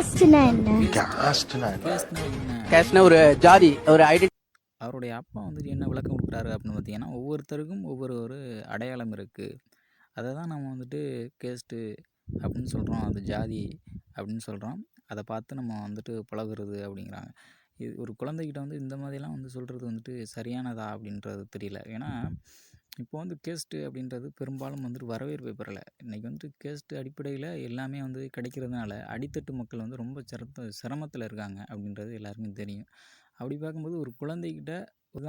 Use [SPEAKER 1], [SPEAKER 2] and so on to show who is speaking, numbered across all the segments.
[SPEAKER 1] காஸ்ட்னா என்ன?
[SPEAKER 2] காஸ்ட்னா
[SPEAKER 3] கேஸ்ட்னா என்ன?
[SPEAKER 4] கேஷ்னா ஒரு ஜாதி ஒரு ஐடென்டி
[SPEAKER 3] அவருடைய அப்பா வந்துட்டு என்ன விளக்கம் கொடுக்குறாரு அப்படின்னு பார்த்தீங்கன்னா ஒவ்வொருத்தருக்கும் ஒவ்வொரு ஒரு அடையாளம் இருக்குது அதை தான் நம்ம வந்துட்டு கேஸ்ட்டு அப்படின்னு சொல்கிறோம் அது ஜாதி அப்படின்னு சொல்கிறோம் அதை பார்த்து நம்ம வந்துட்டு பழகுறது அப்படிங்கிறாங்க. இது ஒரு குழந்தைகிட்ட வந்து இந்த மாதிரிலாம் வந்து சொல்கிறது வந்துட்டு சரியானதா அப்படின்றது தெரியல. ஏன்னா இப்போ வந்து கேஸ்ட்டு அப்படின்றது பெரும்பாலும் வந்துட்டு வரவேற்பை பெறலை. இன்றைக்கி வந்துட்டு கேஸ்ட்டு அடிப்படையில் எல்லாமே வந்து கிடைக்கிறதுனால அடித்தட்டு மக்கள் வந்து ரொம்ப சிரத்த சிரமத்தில் இருக்காங்க அப்படின்றது எல்லாருக்கும் தெரியும். அப்படி பார்க்கும்போது ஒரு குழந்தைகிட்ட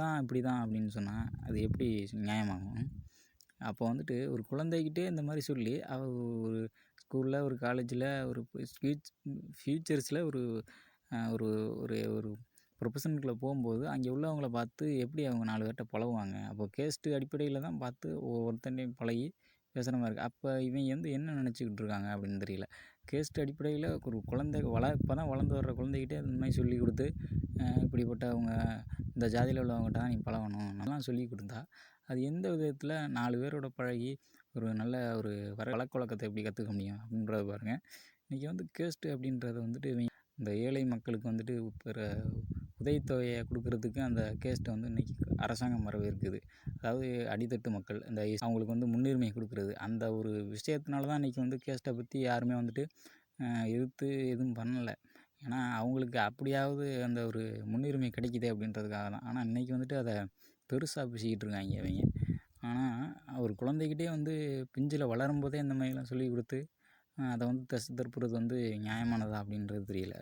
[SPEAKER 3] தான் இப்படி தான் அப்படின்னு சொன்னால் அது எப்படி நியாயமாகும்? அப்போ வந்துட்டு ஒரு குழந்தைகிட்டே இந்த மாதிரி சொல்லி அவ ஒரு ஸ்கூலில் ஒரு காலேஜில் ஒரு ஃபியூச் ஃப்யூச்சர்ஸில் ஒரு ஒரு ஒரு ஒரு ப்ரொஃபஷனுக்குள்ளே போகும்போது அங்கே உள்ளவங்கள பார்த்து எப்படி அவங்க நாலு பேர்கிட்ட பழகுவாங்க? அப்போ கேஸ்ட்டு அடிப்படையில் தான் பார்த்து ஒவ்வொருத்தனையும் பழகி பேசுகிற மாதிரி இருக்குது அப்போ இவங்க வந்து என்ன நினச்சிக்கிட்டு இருக்காங்க அப்படின்னு தெரியல. கேஸ்ட் அடிப்படையில் ஒரு குழந்தை வள இப்போ தான் வளர்ந்து வர்ற குழந்தைகிட்டே இந்த மாதிரி சொல்லி கொடுத்து இப்படிப்பட்ட இப்படிப்பட்டவங்க இந்த ஜாதியில் உள்ளவங்ககிட்ட தான் நீ பழகணும் நல்லா சொல்லி கொடுத்தா அது எந்த விதத்தில் நாலு பேரோட பழகி ஒரு நல்ல ஒரு வர வழக்கவழக்கத்தை எப்படி கற்றுக்க முடியும் அப்படின்றத பாருங்கள் இன்றைக்கி வந்து கேஸ்ட்டு அப்படின்றத வந்துட்டு இந்த ஏழை மக்களுக்கு வந்துட்டு பெற உதவித்தொகையை கொடுக்கறதுக்கு அந்த கேஸ்ட்டை வந்து இன்றைக்கி அரசாங்கம் வரவேற்குது. அதாவது அடித்தட்டு மக்கள் இந்த அவங்களுக்கு வந்து முன்னுரிமை கொடுக்குறது அந்த ஒரு விஷயத்தினால தான் இன்றைக்கி வந்து கேஸ்ட்டை பற்றி யாருமே வந்துட்டு எதிர்த்து எதுவும் பண்ணலை. ஏன்னா அவங்களுக்கு அப்படியாவது அந்த ஒரு முன்னுரிமை கிடைக்கிதே அப்படின்றதுக்காக தான். ஆனால் இன்றைக்கி வந்துட்டு அதை பெருசாக பேசிக்கிட்டு இருக்காங்க அவங்க ஆனால் ஒரு குழந்தைகிட்டே வந்து பிஞ்சில் வளரும் போதே இந்த மாதிரிலாம் சொல்லி கொடுத்து அதை வந்து தசு திருப்புறது வந்து நியாயமானதா அப்படின்றது தெரியல.